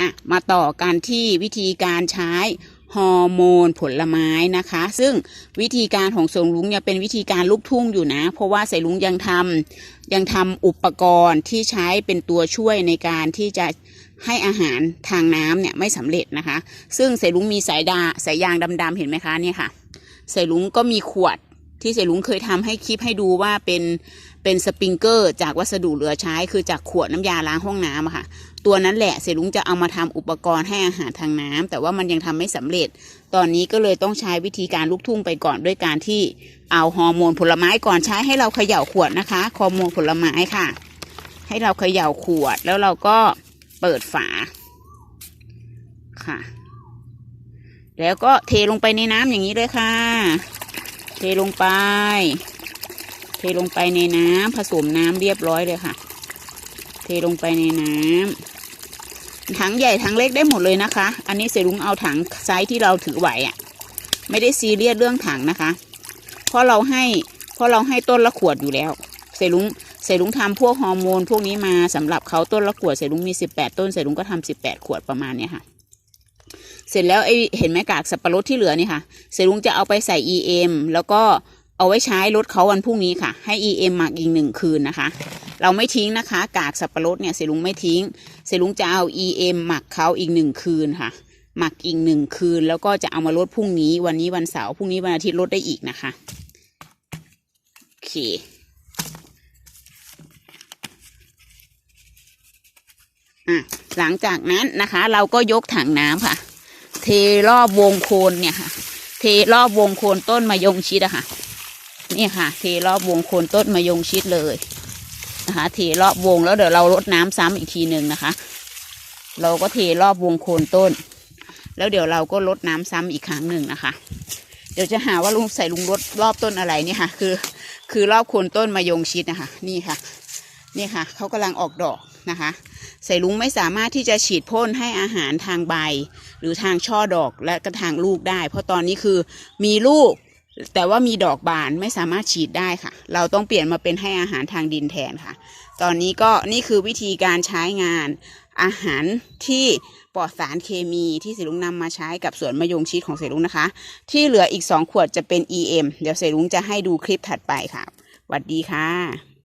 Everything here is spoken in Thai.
อะมาต่อกันที่วิธีการใช้ฮอร์โมนผลไม้นะคะ ซึ่งวิธีการของสงลุงเนี่ยเป็นวิธีการลูกทุ่งอยู่นะ เพราะว่าสายลุงยังทำยังทำอุปกรณ์ที่ใช้เป็นตัวช่วยในการที่จะให้อาหารทางน้ำเนี่ยไม่สำเร็จนะคะ ซึ่งสายลุงมีสายดาสายยางดำๆเห็นไหมคะเนี่ยค่ะสายลุงก็มีขวดที่สายลุงเคยทำให้คลิปให้ดูว่าเป็น เป็นสปริงเกอร์ จากวัสดุเหลือใช้ คือจากขวดน้ำยาล้างห้องน้ำค่ะ ตัวนั้นแหละเสลุงจะเอามาทำอุปกรณ์ให้อาหารทางน้ำแต่ว่ามันยังทำไม่สำเร็จ ตอนนี้ก็เลยต้องใช้วิธีการลูกทุ่งไปก่อนด้วยการที่เอาฮอร์โมนผลไม้ก่อนใช้ให้เราเขย่าขวดนะคะฮอร์โมนผลไม้ค่ะ ให้เราเขย่าขวดแล้วเราก็เปิดฝาค่ะ แล้วก็เทลงไปในน้ำอย่างนี้เลยค่ะ เทลงไป เทลงไปในน้ำผสมน้ำเรียบร้อยเลยค่ะ เทลงไปในน้ำถังใหญ่ถังเล็กได้หมดเลยนะคะ อันนี้เสรุงเอาถังไซส์ที่เราถือไหวอะ่ะ ไม่ได้ซีเรียสเรื่องถังนะคะ เพราะเราให้เพราะเราให้ต้นละขวดอยู่แล้วเสรุงเสรุงทำพวกฮอร์โมนพวกนี้มาสำหรับเขาต้นละขวดเสรุงมีสิบแปดต้นเสรุงก็ทำสิบแปดขวดประมาณเนี้ยค่ะ เสร็จแล้วไอเห็นไหมกากสับปะรดที่เหลือนี่ค่ะ เสรุงจะเอาไปใส่ EM แล้วก็ เอาไว้ใช้รถเขาวันพรุ่งนี้ค่ะ ให้ EM หมักอีกหนึ่งคืนนะคะ เราไม่ทิ้งนะคะ กากสับปะรดเนี่ยเสลุงไม่ทิ้งเสลุงจะเอา EM หมักเขาอีกหนึ่งคืนค่ะ หมักอีกหนึ่งคืน แล้วก็จะเอามาลดพรุ่งนี้ วันนี้วันเสาร์พรุ่งนี้วันอาทิตย์ลดได้อีกนะคะโอเคหลังจากนั้นนะคะ เราก็ยกถังน้ำค่ะ เทรอบวงโคนเนี่ยค่ะ เทรอบวงโคนต้นมะยงชิดอะค่ะ นี่ค่ะเทรอบวงโคนต้นมะยงชิดเลยนะคะเทรอบวงแล้วเดี๋ยวเรารดน้ำซ้ำอีกทีหนึ่งนะคะ เราก็เทรอบวงโคนต้น แล้วเดี๋ยวเราก็รดน้ำซ้ำอีกครั้งหนึ่งนะคะ เดี๋ยวจะหาว่าลุงใส่ลุงรดรอบต้นอะไรเนี่ยค่ะ คือ คือรอบโคนต้นมะยงชิดนะคะ นี่ค่ะ นี่ค่ะเขากำลังออกดอกนะคะ ใส่ลุงไม่สามารถที่จะฉีดพ่นให้อาหารทางใบ หรือทางช่อดอกและก็ทางลูกได้ เพราะตอนนี้คือมีลูก แต่ว่ามีดอกบานไม่สามารถฉีดได้ค่ะ เราต้องเปลี่ยนมาเป็นให้อาหารทางดินแทนค่ะ ตอนนี้ก็นี่คือวิธีการใช้งานอาหารที่ปลอดสารเคมีที่เสลุงนำมาใช้กับสวนมะยงชิดของเสลุงนะคะ ที่เหลืออีก 2 ขวดจะเป็น EM เดี๋ยวเสลุงจะให้ดูคลิปถัดไปค่ะสวัสดีค่ะ